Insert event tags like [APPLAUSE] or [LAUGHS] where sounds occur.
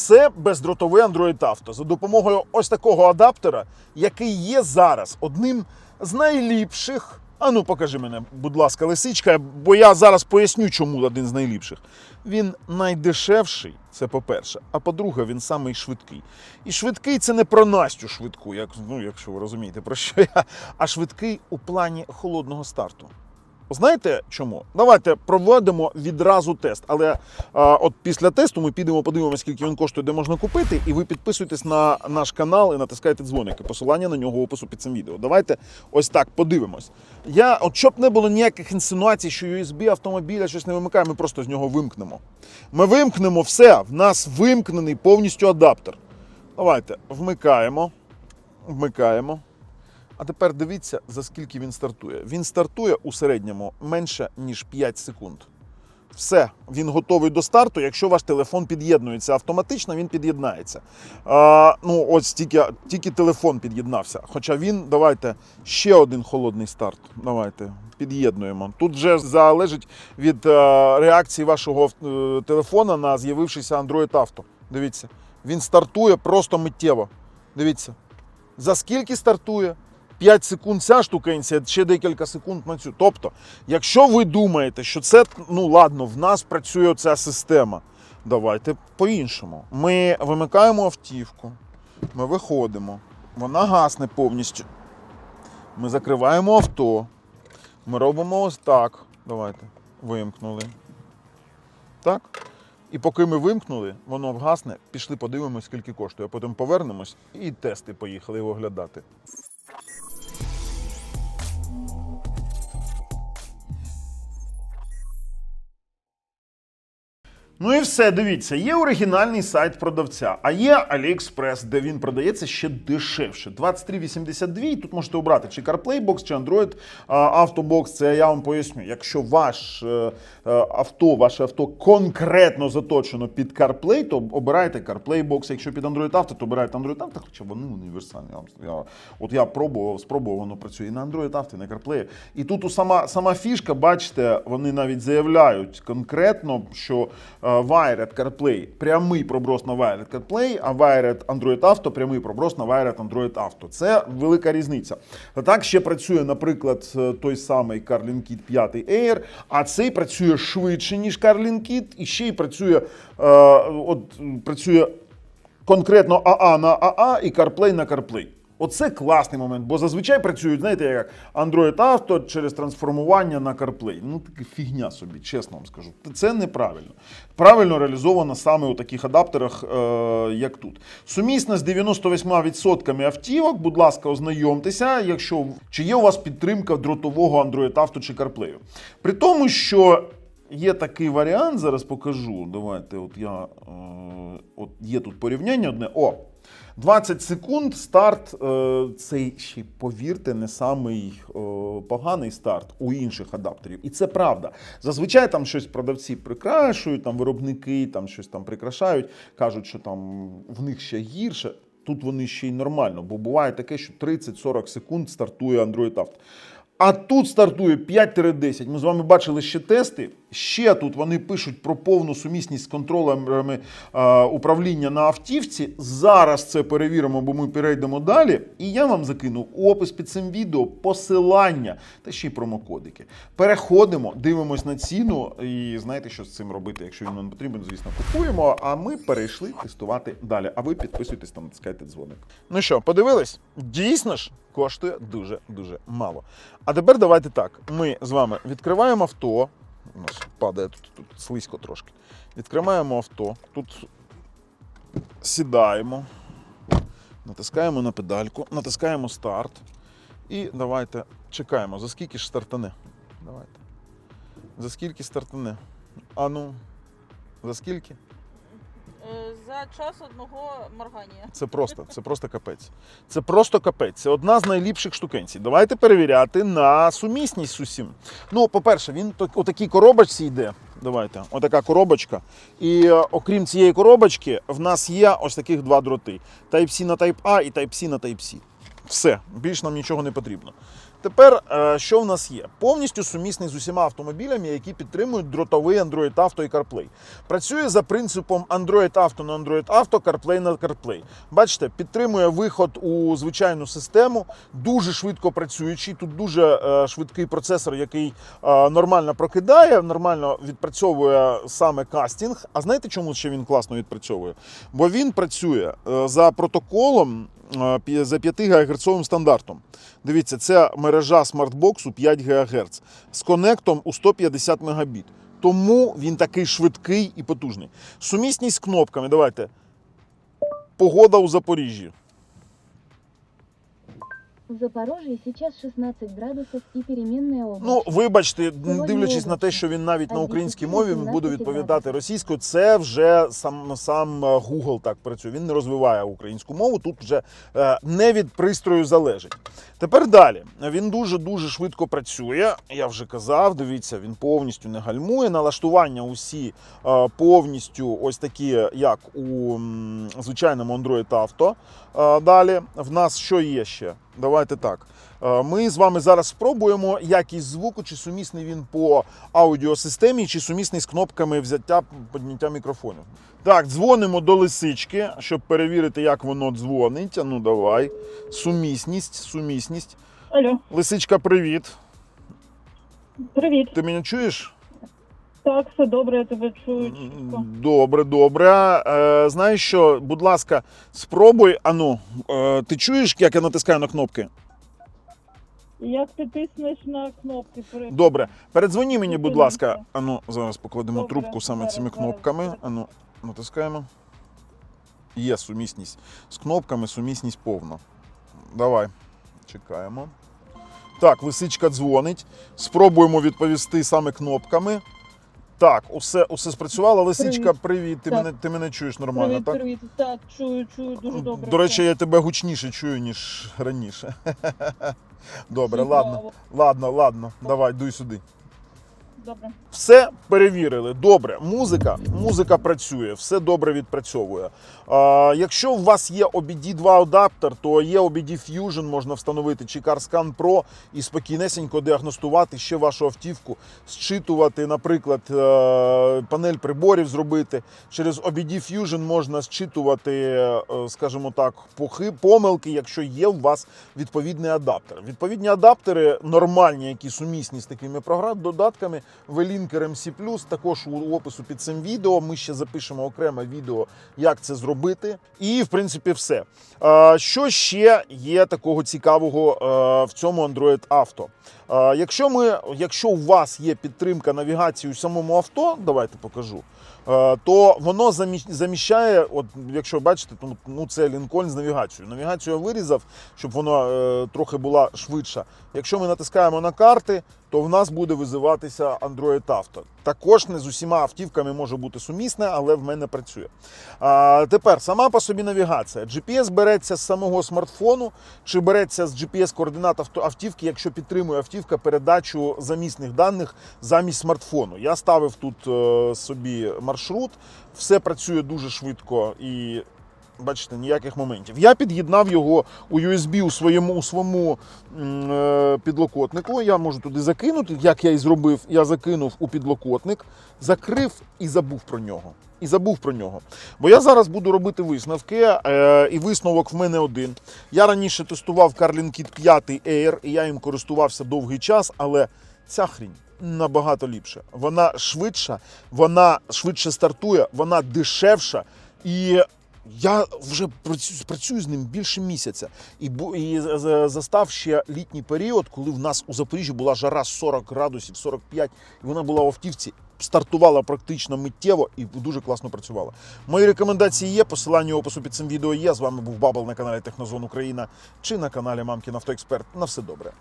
Це бездротовий Android Auto за допомогою ось такого адаптера, який є зараз одним з найліпших. А ну покажи мене, будь ласка, лисичка, бо я зараз поясню, чому один з найліпших. Він найдешевший, це по-перше. А по-друге, він самий швидкий. І швидкий це не про Настю швидку, як, ну, якщо ви розумієте, про що я, а швидкий у плані холодного старту. Знаєте чому? Давайте проведемо відразу тест. Але а, от після тесту ми підемо, подивимося, скільки він коштує, де можна купити, і ви підписуйтесь на наш канал і натискайте дзвоники. Посилання на нього в опису під цим відео. Давайте ось так подивимось. Я, от щоб не було ніяких інсинуацій, що USB автомобіля щось не вимикає, ми просто з нього вимкнемо. Ми вимкнемо все. В нас вимкнений повністю адаптер. Давайте вмикаємо. Вмикаємо. А тепер дивіться, за скільки він стартує. Він стартує у середньому менше, ніж 5 секунд. Все, він готовий до старту. Якщо ваш телефон під'єднується автоматично, він під'єднається. А, ну, ось тільки, тільки телефон під'єднався. Хоча він, давайте, ще один холодний старт. Давайте, під'єднуємо. Тут вже залежить від е, реакції вашого е, телефона на з'явившийся Android Auto. Дивіться, він стартує просто миттєво. Дивіться. За скільки стартує? 5 секунд ця штукенція, ще декілька секунд на цю. Тобто, якщо ви думаєте, що це, ну ладно, в нас працює ця система, давайте по-іншому. Ми вимикаємо автівку, ми виходимо, вона гасне повністю. Ми закриваємо авто. Ми робимо ось так. Давайте. Вимкнули. Так. І поки ми вимкнули, воно вгасне, пішли подивимось, скільки коштує. Потім повернемось і тести поїхали оглядати. Ну і все, дивіться, є оригінальний сайт продавця, а є AliExpress, де він продається ще дешевше. 23,82, і тут можете обрати чи CarPlay Box, чи Android Autobox. Це я вам поясню. Якщо ваш е, е, авто, ваше авто конкретно заточено під CarPlay, то обирайте CarPlay Box. Якщо під Android Auto, то обирайте Android Auto, хоча вони універсальні. Я, от я пробував, спробував, воно працює і на Android Auto, і на CarPlay. І тут у сама, сама фішка, бачите, вони навіть заявляють конкретно, що е, Wired CarPlay прямий проброс на Wired CarPlay, а Wired Android Auto прямий проброс на Wired Android Auto. Це велика різниця. Так ще працює, наприклад, е, той самий Carlin Kit 5 Air, а цей працює швидше, ніж Carlin Kit, і ще й працює, е, от, працює конкретно АА на АА і CarPlay на CarPlay. Оце класний момент, бо зазвичай працюють, знаєте, як Android Auto через трансформування на CarPlay. Ну, таке фігня собі, чесно вам скажу. Це неправильно. Правильно реалізовано саме у таких адаптерах, е, як тут. Сумісна з 98% автівок, будь ласка, ознайомтеся, якщо чи є у вас підтримка дротового Android Auto чи CarPlay. При тому, що Є такий варіант, зараз покажу. Давайте, от я е, от є тут порівняння одне. О, 20 секунд старт. Е, цей ще, повірте, не самий е, поганий старт у інших адаптерів. І це правда. Зазвичай там щось продавці прикрашують, там виробники там щось там прикрашають, кажуть, що там в них ще гірше. Тут вони ще й нормально, бо буває таке, що 30-40 секунд стартує Android Auto. А тут стартує 5-10. Ми з вами бачили ще тести. Ще тут вони пишуть про повну сумісність з контролерами е, управління на автівці. Зараз це перевіримо, бо ми перейдемо далі. І я вам закину опис під цим відео посилання та ще й промокодики. Переходимо, дивимось на ціну і знаєте, що з цим робити. Якщо він нам потрібен, звісно, купуємо. А ми перейшли тестувати далі. А ви підписуйтесь та натискайте дзвоник. Ну що, подивились? Дійсно ж коштує дуже дуже мало. А тепер давайте так. Ми з вами відкриваємо авто. У нас падає тут, тут слизько трошки. Відкриваємо авто. Тут сідаємо, натискаємо на педальку, натискаємо старт. І давайте чекаємо, за скільки ж стартане. Давайте. За скільки стартане? А ну, за скільки? Час одного моргання. Це просто, це просто капець. Це просто капець. Це одна з найліпших штукенцій. Давайте перевіряти на сумісність з усім. Ну, по-перше, він у такій коробочці йде. Давайте, отака коробочка. І е, окрім цієї коробочки, в нас є ось таких два дроти: Type-C на Type-A і Type-C на Type-C. Все, більш нам нічого не потрібно. Тепер е, що в нас є? Повністю сумісний з усіма автомобілями, які підтримують дротовий Android Auto і CarPlay. Працює за принципом Android Auto на Android Auto, CarPlay на CarPlay. Бачите, підтримує виход у звичайну систему, дуже швидко працюючий. Тут дуже е, швидкий процесор, який е, нормально прокидає, нормально відпрацьовує саме кастинг. А знаєте, чому ще він класно відпрацьовує? Бо він працює за протоколом за 5 ГГц стандартом. Дивіться, це мережа смартбоксу 5 ГГц з конектом у 150 Мбіт. Тому він такий швидкий і потужний. Сумісність з кнопками. Давайте. Погода у Запоріжжі. В Запорожье сейчас 16 градусов и переменная область. Ну, вибачте, дивлячись на те, що він навіть на українській мові буде відповідати російською, це вже сам сам е, Google так працює. Він не розвиває українську мову. Тут вже е, не від пристрою залежить. Тепер далі. Він дуже дуже швидко працює. Я вже казав. Дивіться, він повністю не гальмує. Налаштування усі е, повністю ось такі, як у звичайному Android Auto. Далі в нас що є ще? Давайте так. Е, Ми з вами зараз спробуємо якість звуку, чи сумісний він по аудіосистемі, чи сумісний з кнопками взяття підняття мікрофону. Так, дзвонимо до лисички, щоб перевірити, як воно дзвонить. А ну давай. Сумісність, сумісність. Алло, Лисичка, привіт. привіт. Ти мене чуєш? Так, все добре, я тебе чую. чітко. Добре, добре. Е, знаєш що, будь ласка, спробуй. Ану, е, ти чуєш, як я натискаю на кнопки? Як ти тиснеш на кнопки? При- Добре, передзвоні мені, будь ласка. Ану, зараз покладемо Добре, трубку саме зараз, цими зараз, кнопками. зараз. Ану, натискаємо. Є сумісність з кнопками, сумісність повна. Давай, чекаємо. Так, лисичка дзвонить. Спробуємо відповісти саме кнопками. Так, усе, усе спрацювало. Лисичка, привіт. Ти, Так. мене, ти мене чуєш нормально, Привіт, так? привіт. Так, чую, чую, дуже добре. До речі, я тебе гучніше чую, ніж раніше. [LAUGHS] Добре, ладно. Ладно, ладно. Давай, дуй сюди. Добре. Все перевірили. Добре, музика, музика працює, все добре відпрацьовує. А, якщо у вас є OBD 2 адаптер, то є OBD Fusion, можна встановити чи CarScan Pro і спокійнесенько діагностувати ще вашу автівку, зчитувати, наприклад, е, панель приборів зробити. Через OBD Fusion можна зчитувати, е, скажімо так, похи- помилки, якщо є у вас відповідний адаптер. Відповідні адаптери нормальні, які сумісні з такими програм, додатками, V-Link RMC+, також у опису під цим відео. Ми ще запишемо окреме відео, як це зробити. І, в принципі, все. Що ще є такого цікавого е, в цьому Android Auto? Якщо, ми, якщо у вас є підтримка навігації у самому авто, давайте покажу. То воно заміщ- заміщає, от якщо бачите, то ну це Лінкольн з навігацією. Навігацію я вирізав, щоб воно е, трохи була швидша. Якщо ми натискаємо на карти, то в нас буде визиватися Android Auto. Також не з усіма автівками може бути сумісне, але в мене працює. А, тепер сама по собі навігація. GPS береться з самого смартфону, чи береться з GPS-координат автівки, якщо підтримує автівка передачу замісних даних замість смартфону. Я ставив тут е, собі маршрут, все працює дуже швидко і. Бачите, ніяких моментів. Я під'єднав його у USB у своєму у своєму е, підлокотнику. Я можу туди закинути, як я і зробив. Я закинув у підлокотник, закрив і забув про нього. І забув про нього. Бо я зараз буду робити висновки, е, і висновок в мене один. Я раніше тестував Carlin Kit 5 Air, і я їм користувався довгий час, але ця хрінь набагато ліпше. Вона швидша, вона швидше стартує, вона дешевша. І я вже працю- працюю з ним більше місяця. І, і застав ще літній період, коли в нас у Запоріжжі була жара 40 градусів, 45, і вона була в автівці. Стартувала практично миттєво і дуже класно працювала. Мої рекомендації є. Посилання у опису під цим відео є. З вами був Бабл на каналі Технозон Україна чи на каналі Мамкін Автоексперт. На все добре.